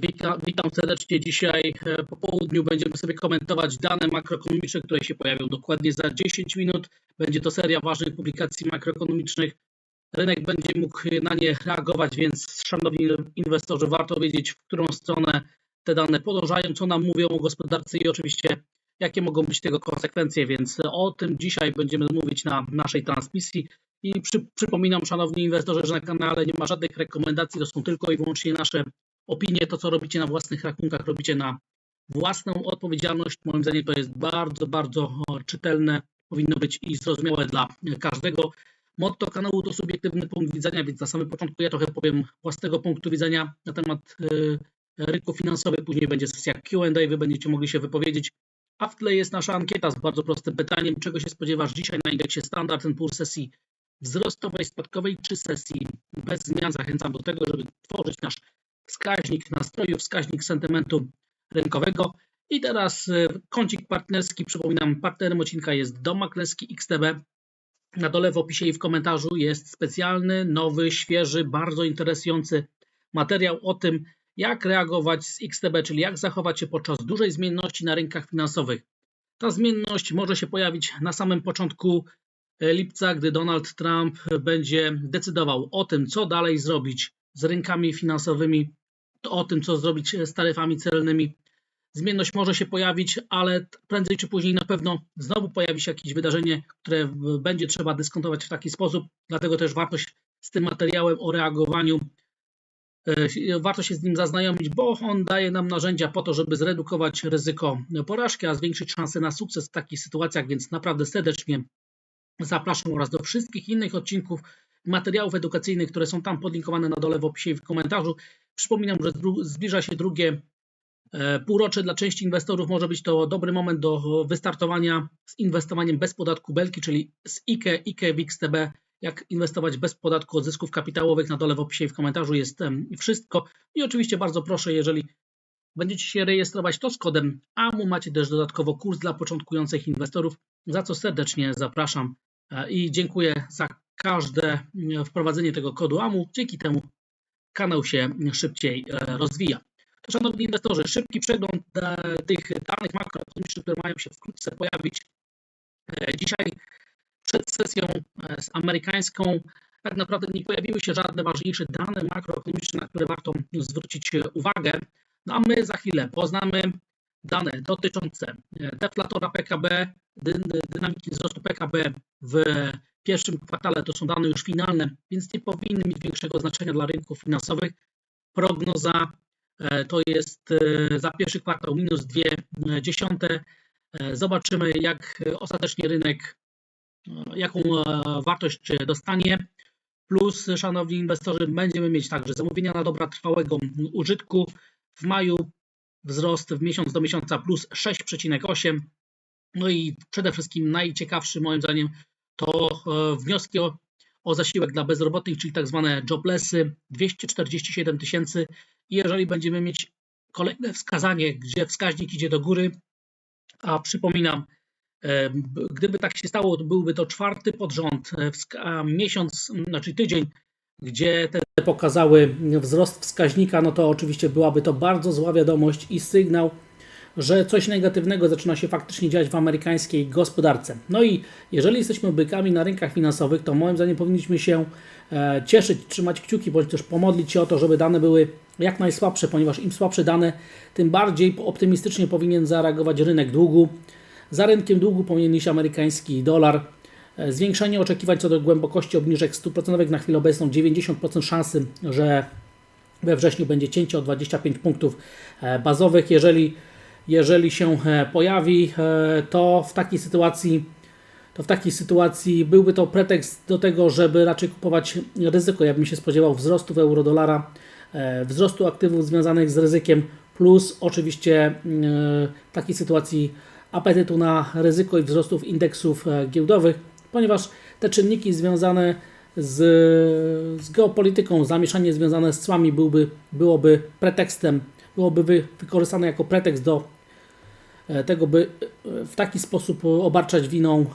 Witam, serdecznie. Dzisiaj e, po południu będziemy sobie komentować dane makroekonomiczne, które się pojawią dokładnie za 10 minut. Będzie to seria ważnych publikacji makroekonomicznych. Rynek będzie mógł na nie reagować, więc szanowni inwestorzy, warto wiedzieć, w którą stronę te dane podążają, co nam mówią o gospodarce i oczywiście jakie mogą być tego konsekwencje, więc o tym dzisiaj będziemy mówić na naszej transmisji. I przy, przypominam, szanowni inwestorzy, że na kanale nie ma żadnych rekomendacji, to są tylko i wyłącznie nasze opinie, to co robicie na własnych rachunkach, robicie na własną odpowiedzialność. Moim zdaniem to jest bardzo, bardzo czytelne, powinno być i zrozumiałe dla każdego. Motto kanału to subiektywny punkt widzenia, więc na samym początku ja trochę powiem własnego punktu widzenia na temat y, rynku finansowych, później będzie sesja Q&A, wy będziecie mogli się wypowiedzieć. A w tle jest nasza ankieta z bardzo prostym pytaniem, czego się spodziewasz dzisiaj na indeksie Standard Poor's sesji wzrostowej, spadkowej czy sesji bez zmian. Zachęcam do tego, żeby tworzyć nasz wskaźnik nastroju, wskaźnik sentymentu rynkowego. I teraz y, kącik partnerski. Przypominam, partnerem odcinka jest Dom Maklerski XTB. Na dole w opisie i w komentarzu jest specjalny, nowy, świeży, bardzo interesujący materiał o tym, jak reagować z XTB, czyli jak zachować się podczas dużej zmienności na rynkach finansowych. Ta zmienność może się pojawić na samym początku y, lipca, gdy Donald Trump będzie decydował o tym, co dalej zrobić z rynkami finansowymi, o tym, co zrobić z taryfami celnymi. Zmienność może się pojawić, ale prędzej czy później na pewno znowu pojawi się jakieś wydarzenie, które będzie trzeba dyskontować w taki sposób. Dlatego też warto z tym materiałem o reagowaniu, e, warto się z nim zaznajomić, bo on daje nam narzędzia po to, żeby zredukować ryzyko porażki, a zwiększyć szanse na sukces w takich sytuacjach, więc naprawdę serdecznie zapraszam oraz do wszystkich innych odcinków materiałów edukacyjnych, które są tam podlinkowane na dole w opisie i w komentarzu. Przypominam, że zbliża się drugie e, półrocze dla części inwestorów. Może być to dobry moment do wystartowania z inwestowaniem bez podatku belki, czyli z IKE, IKE w XTB, jak inwestować bez podatku od zysków kapitałowych. Na dole w opisie i w komentarzu jest wszystko. I oczywiście bardzo proszę, jeżeli będziecie się rejestrować, to z kodem AMU macie też dodatkowo kurs dla początkujących inwestorów, za co serdecznie zapraszam e, i dziękuję za każde mm, wprowadzenie tego kodu AMU. Dzięki temu kanał się szybciej e, rozwija. Szanowni inwestorzy, szybki przegląd e, tych danych makroekonomicznych, które mają się wkrótce pojawić. E, dzisiaj przed sesją amerykańską tak naprawdę nie pojawiły się żadne ważniejsze dane makroekonomiczne, na które warto zwrócić uwagę. No a my za chwilę poznamy dane dotyczące deflatora PKB, dynamiki wzrostu PKB w pierwszym kwartale to są dane już finalne, więc nie powinny mieć większego znaczenia dla rynków finansowych. Prognoza e, to jest e, za pierwszy kwartał minus 2,1. E, zobaczymy, jak ostatecznie rynek, jaką wartość dostanie. Plus, szanowni inwestorzy, będziemy mieć także zamówienia na dobra trwałego użytku. W maju wzrost w miesiąc do miesiąca plus 6,8. No i przede wszystkim najciekawszy moim zdaniem to e, wnioski o, o zasiłek dla bezrobotnych, czyli tak zwane joblessy, 247 tysięcy. I jeżeli będziemy mieć kolejne wskazanie, gdzie wskaźnik idzie do góry, a przypominam, e, gdyby tak się stało, to byłby to czwarty pod rząd e, miesiąc, znaczy tydzień, gdzie te pokazały wzrost wskaźnika, no to oczywiście byłaby to bardzo zła wiadomość i sygnał, że coś negatywnego zaczyna się faktycznie dziać w amerykańskiej gospodarce. No i jeżeli jesteśmy bykami na rynkach finansowych, to moim zdaniem powinniśmy się e, cieszyć, trzymać kciuki, bądź też pomodlić się o to, żeby dane były jak najsłabsze, ponieważ im słabsze dane, tym bardziej optymistycznie powinien zareagować rynek długu. Za rynkiem długu powinien iść amerykański dolar. E, zwiększenie oczekiwań co do głębokości obniżek 100% na chwilę obecną 90% szansy, że we wrześniu będzie cięcie o 25 punktów e, bazowych. Jeżeli jeżeli się e, pojawi, e, to w takiej sytuacji to w takiej sytuacji byłby to pretekst do tego, żeby raczej kupować ryzyko. Ja bym się spodziewał wzrostu euro-dolara, e, wzrostu aktywów związanych z ryzykiem, plus oczywiście w takiej sytuacji apetytu na ryzyko i wzrostów indeksów giełdowych, ponieważ te czynniki związane z, z geopolityką, zamieszanie związane z cłami byłby, byłoby pretekstem byłoby wykorzystane jako pretekst do e, tego, by e, w taki sposób obarczać winą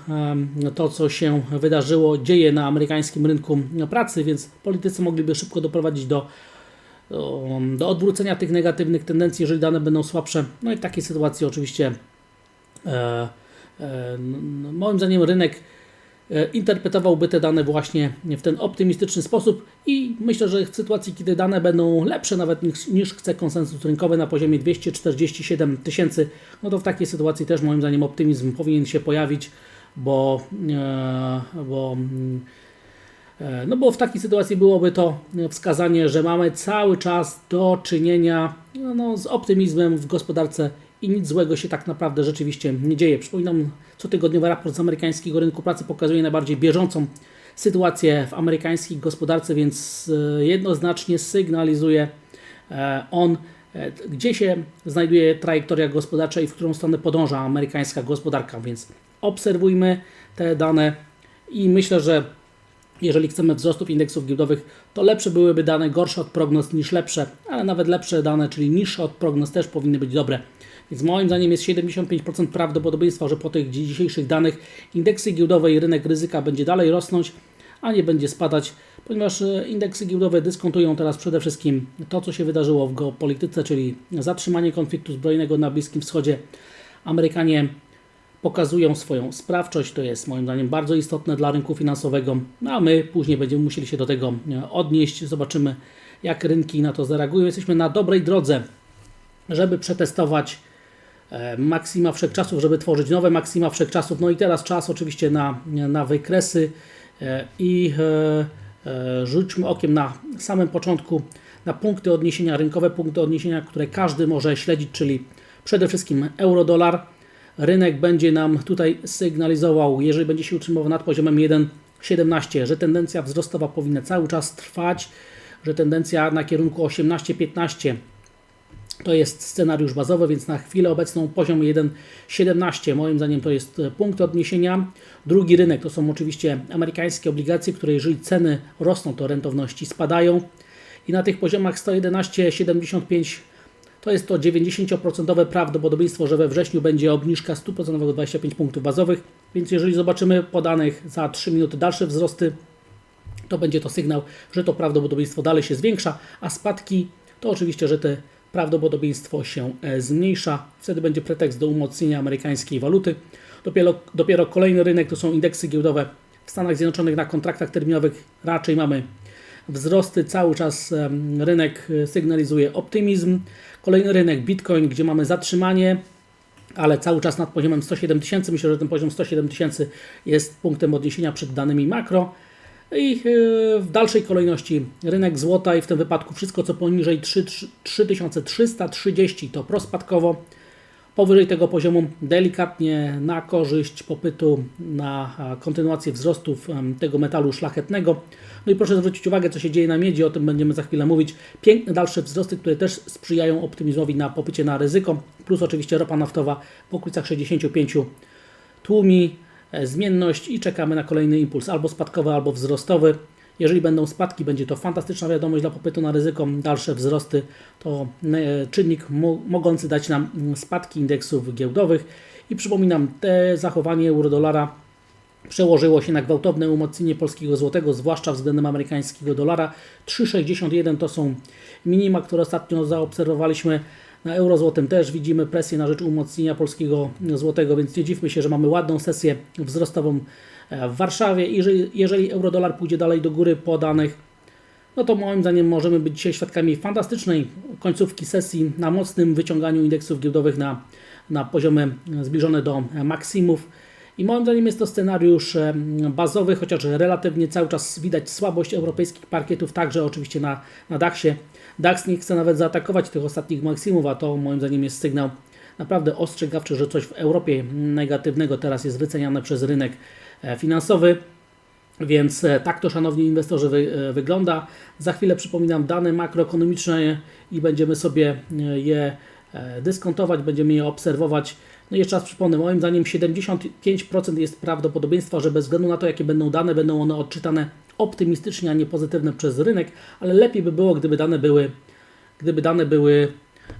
to, co się wydarzyło, dzieje na amerykańskim rynku pracy, więc politycy mogliby szybko doprowadzić do do, odwrócenia tych negatywnych tendencji, jeżeli dane będą słabsze. No i w takiej sytuacji oczywiście e, e, moim zdaniem rynek interpretowałby te dane właśnie w ten optymistyczny sposób i myślę, że w sytuacji, kiedy dane będą lepsze nawet niż, niż chce konsensus rynkowy na poziomie 247 tysięcy, no to w takiej sytuacji też moim zdaniem optymizm powinien się pojawić, bo, e, bo mm, E, No bo w takiej sytuacji byłoby to wskazanie, że mamy cały czas do czynienia no, z optymizmem w gospodarce i nic złego się tak naprawdę rzeczywiście nie dzieje. Przypominam, cotygodniowy raport z amerykańskiego rynku pracy pokazuje najbardziej bieżącą sytuację w amerykańskiej gospodarce, więc e, jednoznacznie sygnalizuje e, on, e, gdzie się znajduje trajektoria gospodarcza i w którą stronę podąża amerykańska gospodarka, więc obserwujmy te dane i myślę, że jeżeli chcemy wzrostów indeksów giełdowych, to lepsze byłyby dane gorsze od prognoz niż lepsze, ale nawet lepsze dane, czyli niższe od prognoz też powinny być dobre. Więc moim zdaniem jest 75% prawdopodobieństwa, że po tych dzisiejszych danych indeksy giełdowe i rynek ryzyka będzie dalej rosnąć, a nie będzie spadać, ponieważ e, indeksy giełdowe dyskontują teraz przede wszystkim to, co się wydarzyło w geopolityce, czyli zatrzymanie konfliktu zbrojnego na Bliskim Wschodzie. Amerykanie pokazują swoją sprawczość. To jest moim zdaniem bardzo istotne dla rynku finansowego, no a my później będziemy musieli się do tego e, odnieść. Zobaczymy, jak rynki na to zareagują. Jesteśmy na dobrej drodze, żeby przetestować maksima wszechczasów, żeby tworzyć nowe maksima wszechczasów. No i teraz czas oczywiście na, na wykresy. E, i rzućmy okiem na samym początku na punkty odniesienia, rynkowe punkty odniesienia, które każdy może śledzić, czyli przede wszystkim euro-dolar. Rynek będzie nam tutaj sygnalizował, jeżeli będzie się utrzymywał nad poziomem 1,17, że tendencja wzrostowa powinna cały czas trwać, że tendencja na kierunku 18-15 to jest scenariusz bazowy, więc na chwilę obecną poziom 1,17 moim zdaniem to jest punkt odniesienia. Drugi rynek to są oczywiście amerykańskie obligacje, które jeżeli ceny rosną, to rentowności spadają. I na tych poziomach 111,75 to jest to 90% prawdopodobieństwo, że we wrześniu będzie obniżka 100% 25 punktów bazowych, więc jeżeli zobaczymy podanych za 3 minuty dalsze wzrosty, to będzie to sygnał, że to prawdopodobieństwo dalej się zwiększa, a spadki to oczywiście, że te prawdopodobieństwo się e, zmniejsza. Wtedy będzie pretekst do umocnienia amerykańskiej waluty. Dopiero, dopiero kolejny rynek to są indeksy giełdowe w Stanach Zjednoczonych na kontraktach terminowych. Raczej mamy wzrosty, cały czas rynek e, sygnalizuje optymizm. Kolejny rynek Bitcoin, gdzie mamy zatrzymanie, ale cały czas nad poziomem 107 tysięcy. Myślę, że ten poziom 107 tysięcy jest punktem odniesienia przed danymi makro. I e, w dalszej kolejności rynek złota i w tym wypadku wszystko co poniżej 3330 to prospadkowo. Powyżej tego poziomu delikatnie na korzyść popytu na kontynuację wzrostów tego metalu szlachetnego. No i proszę zwrócić uwagę, co się dzieje na miedzi, o tym będziemy za chwilę mówić. Piękne dalsze wzrosty, które też sprzyjają optymizmowi na popycie na ryzyko, plus oczywiście ropa naftowa w okolicach 65 tłumi e, zmienność i czekamy na kolejny impuls, albo spadkowy, albo wzrostowy. Jeżeli będą spadki, będzie to fantastyczna wiadomość dla popytu na ryzyko. Dalsze wzrosty to e, czynnik mogący dać nam spadki indeksów giełdowych. I przypominam, te zachowanie euro-dolara przełożyło się na gwałtowne umocnienie polskiego złotego, zwłaszcza względem amerykańskiego dolara. 3,61 to są minima, które ostatnio zaobserwowaliśmy. Na eurozłotym też widzimy presję na rzecz umocnienia polskiego złotego, więc nie dziwmy się, że mamy ładną sesję wzrostową w Warszawie. Jeżeli, jeżeli euro-dolar pójdzie dalej do góry po danych, no to moim zdaniem możemy być dzisiaj świadkami fantastycznej końcówki sesji na mocnym wyciąganiu indeksów giełdowych na, na poziomy zbliżone do maksimów. I moim zdaniem jest to scenariusz bazowy, chociaż relatywnie cały czas widać słabość europejskich parkietów, także oczywiście na, na DAX-ie. DAX nie chce nawet zaatakować tych ostatnich maksimów, a to moim zdaniem jest sygnał naprawdę ostrzegawczy, że coś w Europie negatywnego teraz jest wyceniane przez rynek e, finansowy. Więc e, tak to, szanowni inwestorzy, wy, e, wygląda. Za chwilę przypominam dane makroekonomiczne i będziemy sobie je dyskontować, będziemy je obserwować. No i jeszcze raz przypomnę, moim zdaniem 75% jest prawdopodobieństwa, że bez względu na to, jakie będą dane, będą one odczytane optymistycznie, a nie pozytywne przez rynek, ale lepiej by było, gdyby dane były, gdyby dane były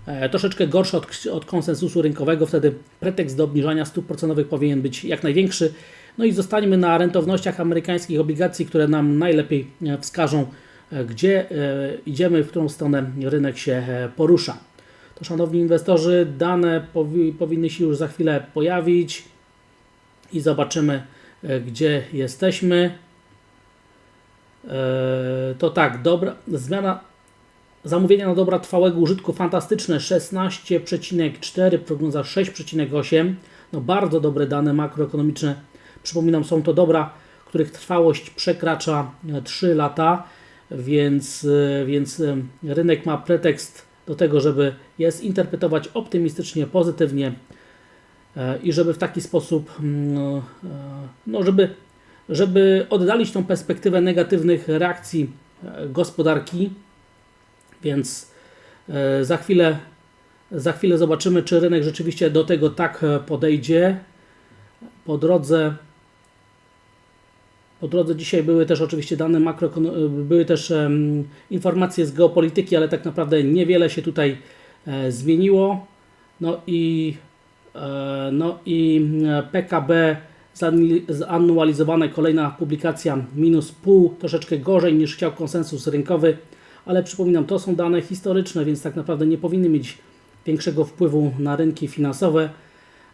e, troszeczkę gorsze od, od konsensusu rynkowego, wtedy pretekst do obniżania stóp procentowych powinien być jak największy. No i zostańmy na rentownościach amerykańskich obligacji, które nam najlepiej e, wskażą e, gdzie idziemy, w którą stronę rynek się porusza. To szanowni inwestorzy, dane powi powinny się już za chwilę pojawić i zobaczymy, e, gdzie jesteśmy. E, To tak, dobra, zmiana zamówienia na dobra trwałego użytku fantastyczne 16,4, prognoza 6,8. No bardzo dobre dane makroekonomiczne. Przypominam, są to dobra, których trwałość przekracza e, 3 lata, więc, e, więc e, rynek ma pretekst do tego, żeby je zinterpretować optymistycznie, pozytywnie e, i żeby w taki sposób, mm, no, e, no żeby, żeby oddalić tą perspektywę negatywnych reakcji e, gospodarki. Więc za chwilę, za chwilę zobaczymy, czy rynek rzeczywiście do tego tak podejdzie. Po drodze, po drodze dzisiaj były też oczywiście dane makroekonomiczne, były też em, informacje z geopolityki, ale tak naprawdę niewiele się tutaj zmieniło. No i, e, no i e, PKB zanualizowane, kolejna publikacja minus pół, troszeczkę gorzej niż chciał konsensus rynkowy, ale przypominam, to są dane historyczne, więc tak naprawdę nie powinny mieć większego wpływu na rynki finansowe,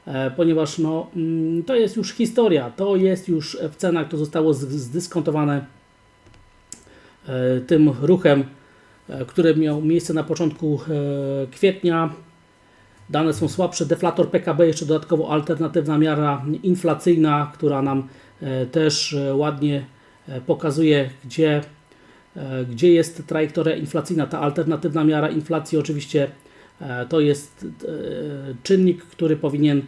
e, ponieważ no, mm, to jest już historia, to jest już w cenach, to zostało zdyskontowane e, tym ruchem, e, który miał miejsce na początku e, kwietnia. Dane są słabsze, deflator PKB, jeszcze dodatkowo alternatywna miara inflacyjna, która nam e, też ładnie pokazuje, gdzie, gdzie jest trajektoria inflacyjna. Ta alternatywna miara inflacji oczywiście to jest czynnik, który powinien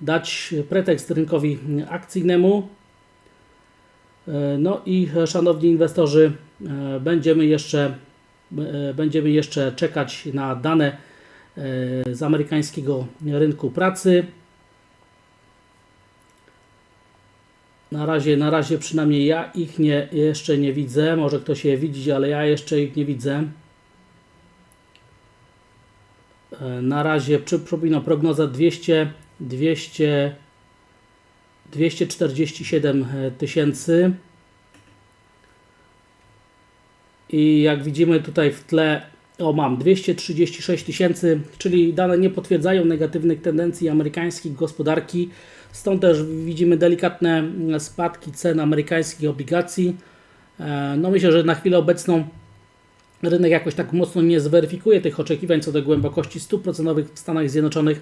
dać pretekst rynkowi akcyjnemu. E, No i e, szanowni inwestorzy, e, będziemy jeszcze, będziemy jeszcze czekać na dane z amerykańskiego rynku pracy. Na razie, na razie przynajmniej ja ich nie, jeszcze nie widzę. Może ktoś je widzi, ale ja jeszcze ich nie widzę. Na razie przy- przypominam prognoza 200, 200, 247 tysięcy. I jak widzimy tutaj w tle, o mam 236 tysięcy, czyli dane nie potwierdzają negatywnych tendencji amerykańskiej gospodarki. Stąd też widzimy delikatne mm, spadki cen amerykańskich obligacji. E, No myślę, że na chwilę obecną rynek jakoś tak mocno nie zweryfikuje tych oczekiwań co do głębokości stóp procentowych w Stanach Zjednoczonych.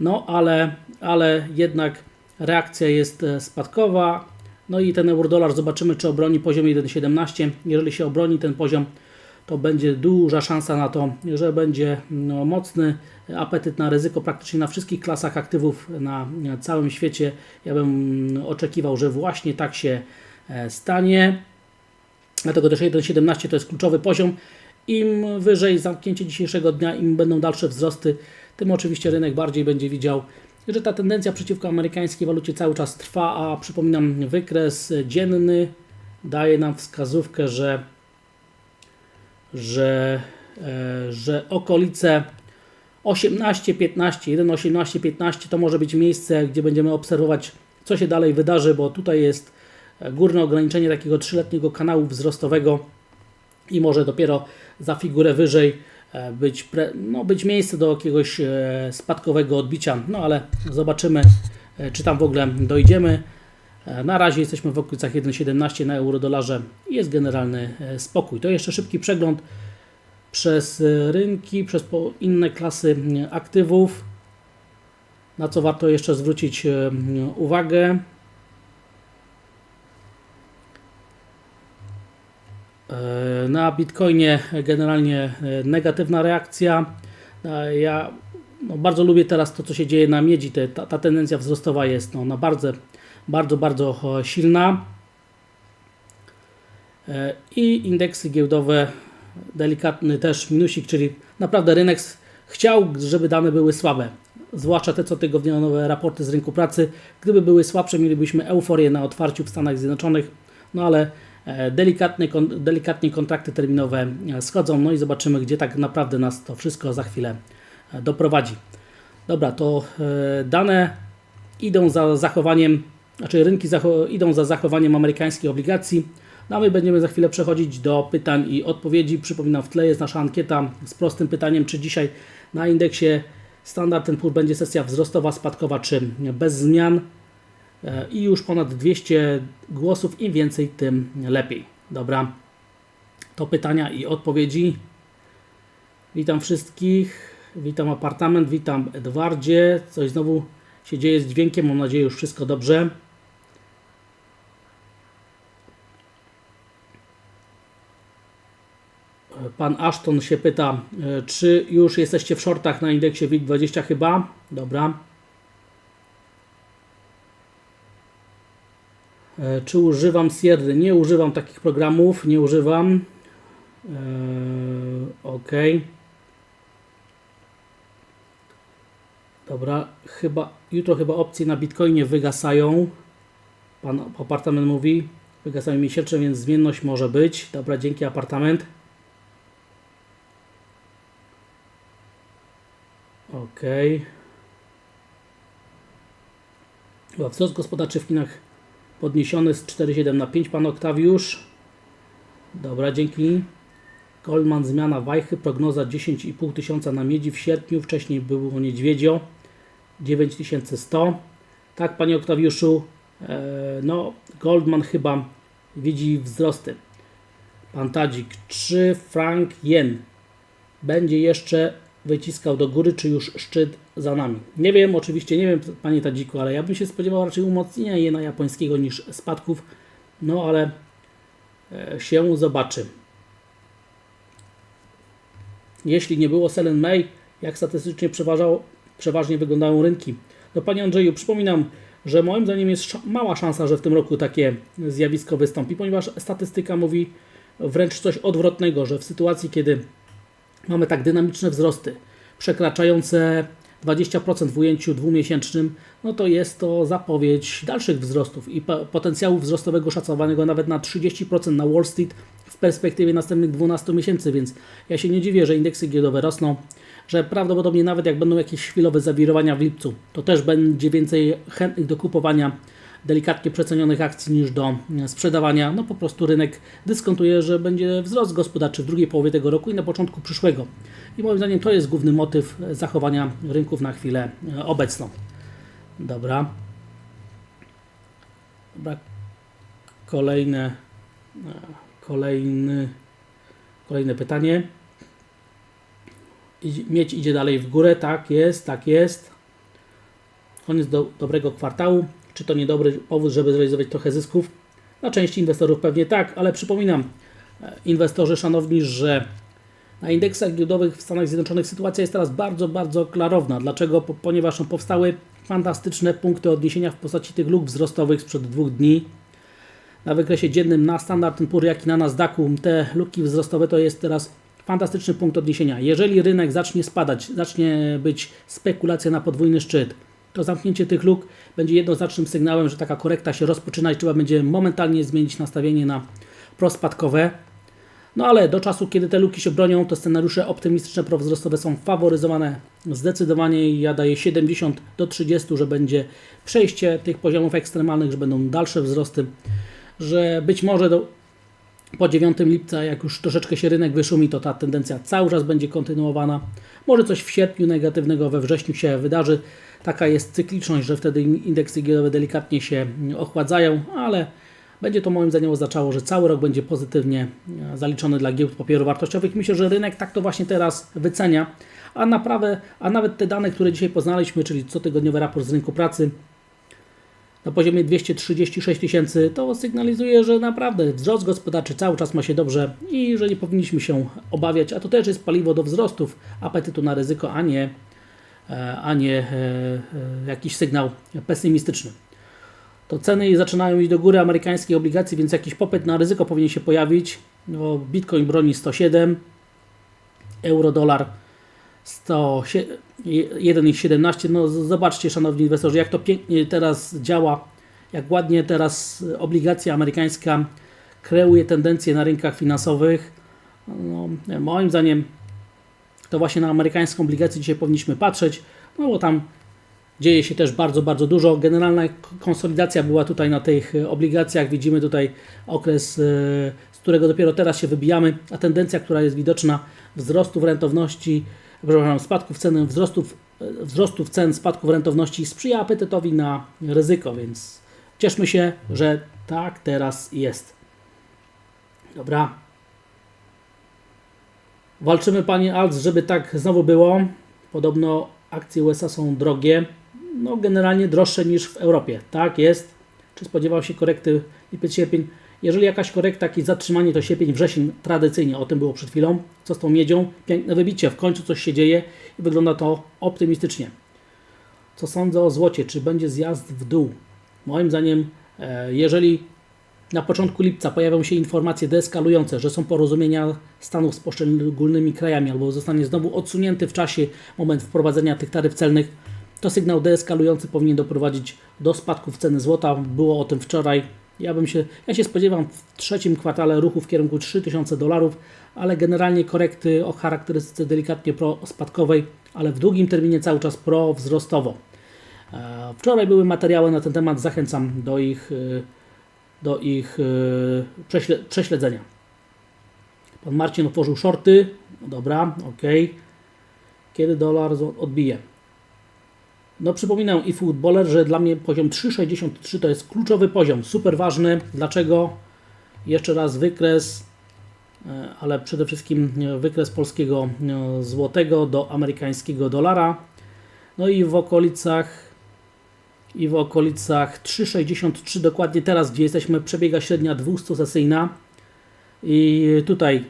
No ale, ale jednak reakcja jest e, spadkowa. No i ten euro-dolar zobaczymy, czy obroni poziom 1,17. Jeżeli się obroni ten poziom, to będzie duża szansa na to, że będzie no, mocny apetyt na ryzyko praktycznie na wszystkich klasach aktywów na całym świecie. Ja bym oczekiwał, że właśnie tak się e, stanie. Dlatego też 1,17 to jest kluczowy poziom. Im wyżej zamknięcie dzisiejszego dnia, im będą dalsze wzrosty, tym oczywiście rynek bardziej będzie widział, że ta tendencja przeciwko amerykańskiej walucie cały czas trwa, a przypominam, wykres dzienny daje nam wskazówkę, że, że, e, że okolice 18, 15, 1, 18, 15 to może być miejsce, gdzie będziemy obserwować, co się dalej wydarzy, bo tutaj jest górne ograniczenie takiego trzyletniego kanału wzrostowego i może dopiero za figurę wyżej być, pre, no, być miejsce do jakiegoś e, spadkowego odbicia. No ale zobaczymy, e, czy tam w ogóle dojdziemy. E, Na razie jesteśmy w okolicach 1,17 na euro-dolarze i jest generalny e, spokój. To jeszcze szybki przegląd przez e, rynki, przez inne klasy aktywów, na co warto jeszcze zwrócić e, uwagę. Na Bitcoinie generalnie e, negatywna reakcja. E, Ja no, bardzo lubię teraz to, co się dzieje na miedzi. Ta, ta tendencja wzrostowa jest no, na bardzo, bardzo, bardzo e, silna. E, I indeksy giełdowe delikatny też minusik, czyli naprawdę rynek chciał, żeby dane były słabe. Zwłaszcza te cotygodniowe raporty z rynku pracy. Gdyby były słabsze, mielibyśmy euforię na otwarciu w Stanach Zjednoczonych, no ale e, delikatnie, kon, delikatnie kontrakty terminowe e, schodzą, no i zobaczymy, gdzie tak naprawdę nas to wszystko za chwilę e, doprowadzi. Dobra, to dane idą za zachowaniem, znaczy rynki idą za zachowaniem amerykańskich obligacji. No a my będziemy za chwilę przechodzić do pytań i odpowiedzi. Przypominam, w tle jest nasza ankieta z prostym pytaniem, czy dzisiaj na indeksie Standard Poor's będzie sesja wzrostowa, spadkowa, czy bez zmian. E, I już ponad 200 głosów, im więcej, tym lepiej. Dobra, to pytania i odpowiedzi. Witam wszystkich, witam apartament, witam Edwardzie. Coś znowu się dzieje z dźwiękiem, mam nadzieję już wszystko dobrze. Pan Ashton się pyta, e, czy już jesteście w shortach na indeksie WIG20 chyba? Dobra. Czy używam Sierry? Nie używam takich programów, nie używam. Eee, ok. Dobra, chyba jutro chyba opcje na Bitcoinie wygasają. Pan apartament mówi, wygasają miesięcznie, więc zmienność może być. Dobra, dzięki apartament. Ok. Wzrost gospodarczy w Chinach podniesiony z 4,7 na 5, pan Oktawiusz. Dobra, dzięki. Goldman zmiana wajchy, prognoza 10,5 tysiąca na miedzi w sierpniu, wcześniej było niedźwiedzio 9100. Tak, panie Oktawiuszu, e, no Goldman chyba widzi wzrosty. Pan Tadzik, czy frank jen będzie jeszcze wyciskał do góry, czy już szczyt za nami? Nie wiem, oczywiście nie wiem, panie Tadziku, ale ja bym się spodziewał raczej umocnienia jena japońskiego niż spadków, no ale e, się zobaczy. Jeśli nie było Selen May, jak statystycznie przeważał, przeważnie wyglądają rynki? No Panie Andrzeju, przypominam, że moim zdaniem jest mała szansa, że w tym roku takie zjawisko wystąpi, ponieważ statystyka mówi wręcz coś odwrotnego, że w sytuacji, kiedy mamy tak dynamiczne wzrosty, przekraczające 20% w ujęciu dwumiesięcznym, no to jest to zapowiedź dalszych wzrostów i po- potencjału wzrostowego szacowanego nawet na 30% na Wall Street w perspektywie następnych 12 miesięcy, więc ja się nie dziwię, że indeksy giełdowe rosną, że prawdopodobnie nawet jak będą jakieś chwilowe zawirowania w lipcu, to też będzie więcej chętnych do kupowania delikatnie przecenionych akcji niż do e, sprzedawania. No po prostu rynek dyskontuje, że będzie wzrost gospodarczy w drugiej połowie tego roku i na początku przyszłego. I moim zdaniem to jest główny motyw zachowania rynków na chwilę e, obecną. Dobra. Dobra. Kolejne, e, kolejny, kolejne pytanie. Mieć idzie dalej w górę, tak jest, tak jest. Koniec do, dobrego kwartału. Czy to niedobry powód, żeby zrealizować trochę zysków? Na części inwestorów pewnie tak, ale przypominam, e, inwestorzy szanowni, że na indeksach giełdowych w Stanach Zjednoczonych sytuacja jest teraz bardzo, bardzo klarowna. Dlaczego? Po, ponieważ powstały fantastyczne punkty odniesienia w postaci tych luk wzrostowych sprzed dwóch dni. Na wykresie dziennym na Standard Poor's, jak i na Nasdaqu te luki wzrostowe to jest teraz fantastyczny punkt odniesienia. Jeżeli rynek zacznie spadać, zacznie być spekulacja na podwójny szczyt, to zamknięcie tych luk będzie jednoznacznym sygnałem, że taka korekta się rozpoczyna i trzeba będzie momentalnie zmienić nastawienie na prospadkowe. No ale do czasu, kiedy te luki się bronią, to scenariusze optymistyczne prowzrostowe są faworyzowane zdecydowanie ja daję 70 do 30, że będzie przejście tych poziomów ekstremalnych, że będą dalsze wzrosty, że być może do, po 9 lipca, jak już troszeczkę się rynek wyszumi, to ta tendencja cały czas będzie kontynuowana. Może coś w sierpniu negatywnego, we wrześniu się wydarzy. Taka jest cykliczność, że wtedy indeksy giełdowe delikatnie się ochładzają, ale będzie to moim zdaniem oznaczało, że cały rok będzie pozytywnie e, zaliczony dla giełd papierów wartościowych. Myślę, że rynek tak to właśnie teraz wycenia, a, naprawdę, a nawet te dane, które dzisiaj poznaliśmy, czyli cotygodniowy raport z rynku pracy, na poziomie 236 tysięcy, to sygnalizuje, że naprawdę wzrost gospodarczy cały czas ma się dobrze i że nie powinniśmy się obawiać, a to też jest paliwo do wzrostów apetytu na ryzyko, a nie, a nie e, e, jakiś sygnał pesymistyczny. To ceny zaczynają iść do góry amerykańskich obligacji, więc jakiś popyt na ryzyko powinien się pojawić. No, Bitcoin broni 107, euro dolar 1,17. No zobaczcie, szanowni inwestorzy, jak to pięknie teraz działa, jak ładnie teraz obligacja amerykańska kreuje tendencje na rynkach finansowych. No, moim zdaniem to właśnie na amerykańską obligację dzisiaj powinniśmy patrzeć, no bo tam Dzieje się też bardzo, bardzo dużo. Generalna konsolidacja była tutaj na tych e, obligacjach. Widzimy tutaj okres, e, z którego dopiero teraz się wybijamy, a tendencja, która jest widoczna wzrostów rentowności, przepraszam, spadków cen, wzrostów, e, wzrostów cen, spadków rentowności sprzyja apetytowi na ryzyko, więc cieszmy się, że tak teraz jest. Dobra. Walczymy, panie Alts, żeby tak znowu było. Podobno akcje USA są drogie. No, generalnie droższe niż w Europie. Tak jest. Czy spodziewał się korekty lipiec, sierpień? Jeżeli jakaś korekta, jakieś zatrzymanie, to sierpień, wrzesień tradycyjnie. O tym było przed chwilą. Co z tą miedzią? Piękne wybicie. W końcu coś się dzieje i wygląda to optymistycznie. Co sądzę o złocie? Czy będzie zjazd w dół? Moim zdaniem, e, jeżeli na początku lipca pojawią się informacje deeskalujące, że są porozumienia Stanów z poszczególnymi krajami albo zostanie znowu odsunięty w czasie moment wprowadzenia tych taryf celnych, to sygnał deeskalujący powinien doprowadzić do spadków ceny złota. Było o tym wczoraj. Ja bym się, ja się spodziewam w trzecim kwartale ruchu w kierunku 3000 dolarów, ale generalnie korekty o charakterystyce delikatnie pro-spadkowej, ale w długim terminie cały czas pro-wzrostowo. E, Wczoraj były materiały na ten temat, zachęcam do ich, e, do ich e, prześle, prześledzenia. Pan Marcin otworzył shorty. No Dobra, ok. Kiedy dolar odbije? No przypominam i footballer, że dla mnie poziom 3,63 to jest kluczowy poziom, super ważny. Dlaczego? Jeszcze raz wykres, e, ale przede wszystkim e, wykres polskiego złotego do amerykańskiego dolara. No i w okolicach i w okolicach 3,63 dokładnie teraz, gdzie jesteśmy, przebiega średnia 200 sesyjna i tutaj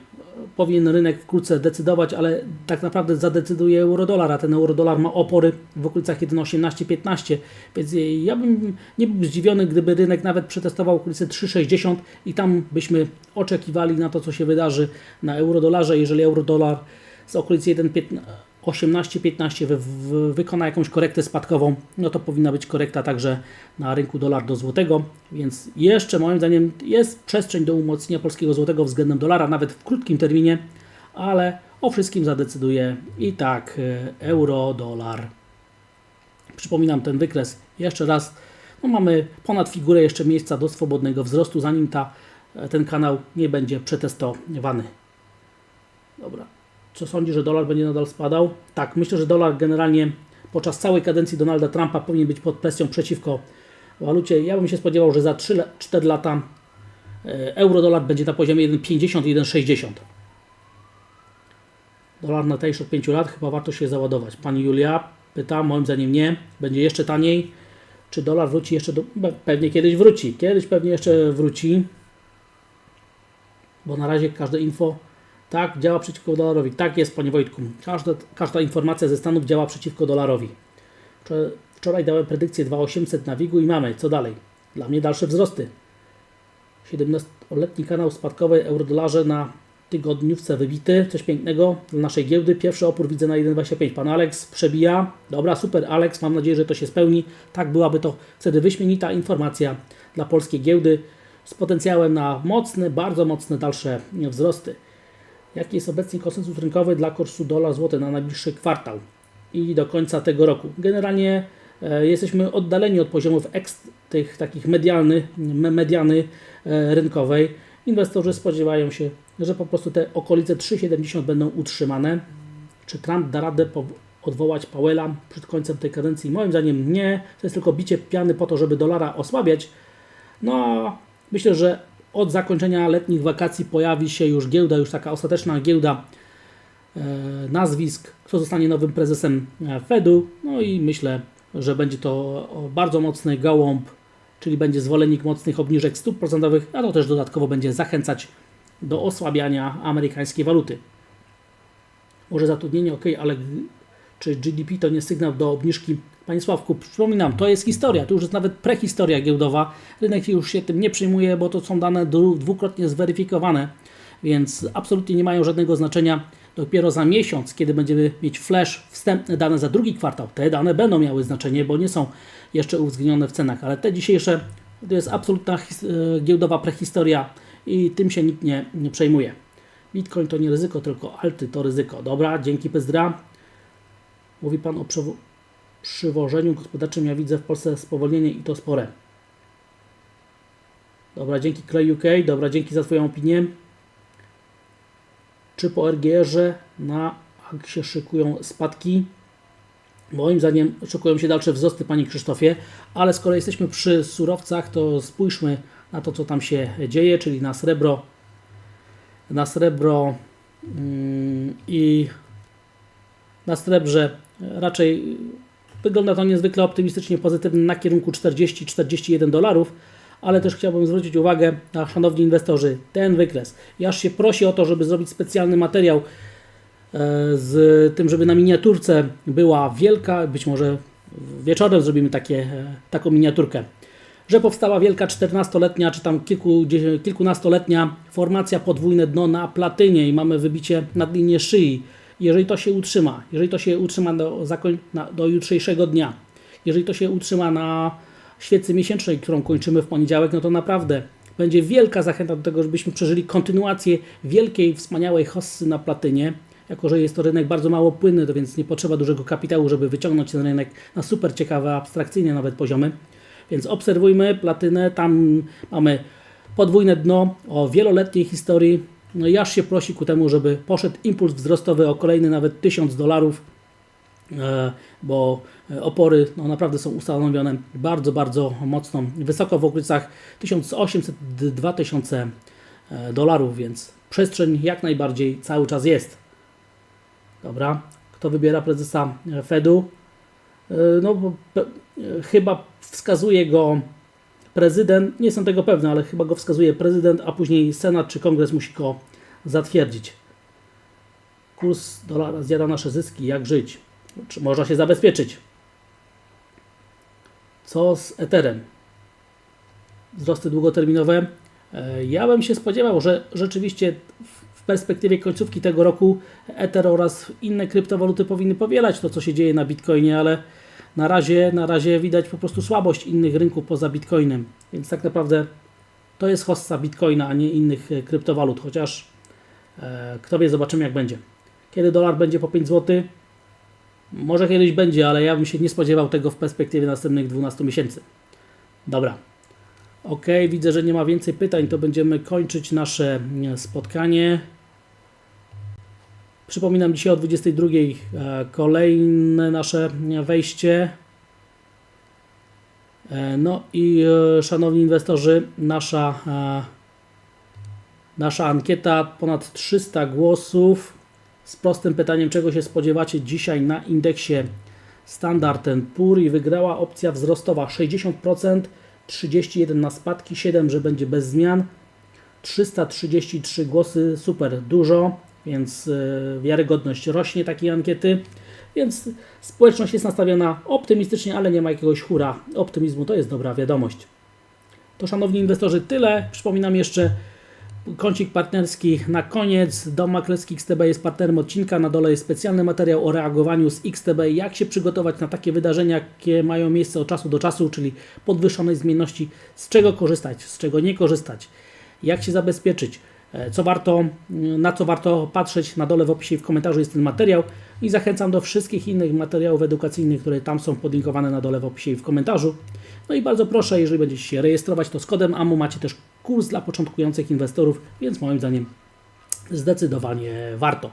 powinien rynek wkrótce decydować, ale tak naprawdę zadecyduje eurodolar, a ten eurodolar ma opory w okolicach 1,18-15, więc ja bym nie był zdziwiony, gdyby rynek nawet przetestował okolice 3,60 i tam byśmy oczekiwali na to, co się wydarzy na eurodolarze, jeżeli eurodolar z okolicy 1,15 18-15 wy, wy, wykona jakąś korektę spadkową, no to powinna być korekta także na rynku dolar do złotego, więc jeszcze moim zdaniem jest przestrzeń do umocnienia polskiego złotego względem dolara, nawet w krótkim terminie, ale o wszystkim zadecyduje i tak e, euro, dolar. Przypominam ten wykres jeszcze raz. No mamy ponad figurę jeszcze miejsca do swobodnego wzrostu, zanim ta, e, ten kanał nie będzie przetestowany. Dobra. Co sądzi, że dolar będzie nadal spadał? Tak, myślę, że dolar generalnie podczas całej kadencji Donalda Trumpa powinien być pod presją przeciwko walucie. Ja bym się spodziewał, że za 3-4 lata e, euro-dolar będzie na poziomie 1,50-1,60. Dolar na tańszy od 5 lat, chyba warto się załadować. Pani Julia pyta, moim zdaniem nie. Będzie jeszcze taniej. Czy dolar wróci jeszcze do... Pewnie kiedyś wróci. Kiedyś pewnie jeszcze wróci. Bo na razie każde info tak, działa przeciwko dolarowi. Tak jest, panie Wojtku. Każda, każda informacja ze Stanów działa przeciwko dolarowi. Wczoraj, dałem predykcję 2800 na WIG-u i mamy. Co dalej? Dla mnie dalsze wzrosty. 17-letni kanał spadkowy euro-dolarze na tygodniówce wybity. Coś pięknego dla naszej giełdy. Pierwszy opór widzę na 1,25. Pan Alex przebija. Dobra, super Alex. Mam nadzieję, że to się spełni. Tak byłaby to wtedy wyśmienita informacja dla polskiej giełdy z potencjałem na mocne, bardzo mocne dalsze wzrosty. Jaki jest obecnie konsensus rynkowy dla kursu dolar złoty na najbliższy kwartał i do końca tego roku? Generalnie e, jesteśmy oddaleni od poziomów eks, tych takich medialny, me- mediany e, rynkowej. Inwestorzy spodziewają się, że po prostu te okolice 3,70 będą utrzymane. Czy Trump da radę odwołać Powella przed końcem tej kadencji? Moim zdaniem nie. To jest tylko bicie piany po to, żeby dolara osłabiać. No, myślę, że od zakończenia letnich wakacji pojawi się już giełda, już taka ostateczna giełda e, nazwisk, kto zostanie nowym prezesem e, Fedu. No i myślę, że będzie to bardzo mocny gołąb, czyli będzie zwolennik mocnych obniżek stóp procentowych, a to też dodatkowo będzie zachęcać do osłabiania amerykańskiej waluty. Może zatrudnienie ok, ale czy GDP to nie sygnał do obniżki? Panie Sławku, przypominam, to jest historia, to już jest nawet prehistoria giełdowa. Rynek już się tym nie przyjmuje, bo to są dane dwu- dwukrotnie zweryfikowane, więc absolutnie nie mają żadnego znaczenia. Dopiero za miesiąc, kiedy będziemy mieć flash, wstępne dane za drugi kwartał, te dane będą miały znaczenie, bo nie są jeszcze uwzględnione w cenach, ale te dzisiejsze to jest absolutna e, giełdowa prehistoria i tym się nikt nie, nie przejmuje. Bitcoin to nie ryzyko, tylko alty to ryzyko. Dobra, dzięki Pezdra. Mówi Pan o przewo- przywożeniu gospodarczym ja widzę w Polsce spowolnienie i to spore. Dobra, dzięki Clay UK, dobra, dzięki za Twoją opinię. Czy po RGR-ze na się szykują spadki? Moim zdaniem szykują się dalsze wzrosty, Panie Krzysztofie, ale skoro jesteśmy przy surowcach, to spójrzmy na to, co tam się dzieje, czyli na srebro, na srebro mm, i na srebrze raczej wygląda to niezwykle optymistycznie pozytywnie na kierunku 40-41 dolarów, ale też chciałbym zwrócić uwagę na szanowni inwestorzy, ten wykres. I aż się prosi o to, żeby zrobić specjalny materiał e, z tym, żeby na miniaturce była wielka, być może wieczorem zrobimy takie, e, taką miniaturkę, że powstała wielka 14-letnia czy tam kilku, kilkunastoletnia formacja podwójne dno na platynie i mamy wybicie nad linię szyi. Jeżeli to się utrzyma, jeżeli to się utrzyma do, do jutrzejszego dnia, jeżeli to się utrzyma na świecy miesięcznej, którą kończymy w poniedziałek, no to naprawdę będzie wielka zachęta do tego, żebyśmy przeżyli kontynuację wielkiej, wspaniałej hossy na platynie. Jako, że jest to rynek bardzo mało płynny, to więc nie potrzeba dużego kapitału, żeby wyciągnąć ten rynek na super ciekawe, abstrakcyjne nawet poziomy. Więc obserwujmy platynę, tam mamy podwójne dno o wieloletniej historii. No i aż się prosi ku temu, żeby poszedł impuls wzrostowy o kolejny nawet 1000 dolarów, e, bo e, opory no, naprawdę są ustanowione bardzo, bardzo mocno, wysoko w okolicach 1800-2000 e, dolarów, więc przestrzeń jak najbardziej cały czas jest. Dobra, kto wybiera prezesa Fedu? No, chyba wskazuje go prezydent, nie jestem tego pewny, ale chyba go wskazuje prezydent, a później Senat czy Kongres musi go zatwierdzić. Kurs dolara zjada nasze zyski, jak żyć? Czy można się zabezpieczyć? Co z Etherem? Wzrosty długoterminowe. E, Ja bym się spodziewał, że rzeczywiście w perspektywie końcówki tego roku Ether oraz inne kryptowaluty powinny powielać to, co się dzieje na Bitcoinie, ale na razie, na razie widać po prostu słabość innych rynków poza Bitcoinem. Więc tak naprawdę to jest hossa Bitcoina, a nie innych e, kryptowalut, chociaż e, kto wie, zobaczymy jak będzie. Kiedy dolar będzie po 5 zł? Może kiedyś będzie, ale ja bym się nie spodziewał tego w perspektywie następnych 12 miesięcy. Dobra. Ok, widzę, że nie ma więcej pytań, to będziemy kończyć nasze mm, spotkanie. Przypominam, dzisiaj o 22 e, kolejne nasze wejście. E, No i e, szanowni inwestorzy, nasza, nasza ankieta ponad 300 głosów z prostym pytaniem, czego się spodziewacie dzisiaj na indeksie Standard Poor i wygrała opcja wzrostowa 60%, 31 na spadki, 7, że będzie bez zmian. 333 głosy, super dużo, więc e, wiarygodność rośnie takiej ankiety. Więc społeczność jest nastawiona optymistycznie, ale nie ma jakiegoś hura optymizmu. To jest dobra wiadomość. To szanowni inwestorzy, tyle. Przypominam jeszcze kącik partnerski na koniec. Dom Maklerski XTB jest partnerem odcinka. Na dole jest specjalny materiał o reagowaniu z XTB, jak się przygotować na takie wydarzenia, jakie mają miejsce od czasu do czasu, czyli podwyższonej zmienności, z czego korzystać, z czego nie korzystać, jak się zabezpieczyć, co warto, na co warto patrzeć. Na dole w opisie i w komentarzu jest ten materiał i zachęcam do wszystkich innych materiałów edukacyjnych, które tam są podlinkowane na dole w opisie i w komentarzu. No i bardzo proszę, jeżeli będziecie się rejestrować, to z kodem AMU macie też kurs dla początkujących inwestorów, więc moim zdaniem zdecydowanie warto.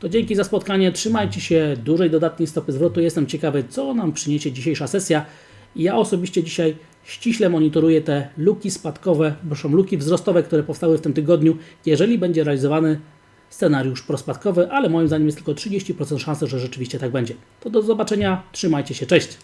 To dzięki za spotkanie, trzymajcie się dużej dodatniej stopy zwrotu. Jestem ciekawy, co nam przyniesie dzisiejsza sesja. Ja osobiście dzisiaj ściśle monitoruję te luki spadkowe, proszę, luki wzrostowe, które powstały w tym tygodniu, jeżeli będzie realizowany scenariusz prospadkowy, ale moim zdaniem jest tylko 30% szansy, że rzeczywiście tak będzie. To do zobaczenia, trzymajcie się, cześć!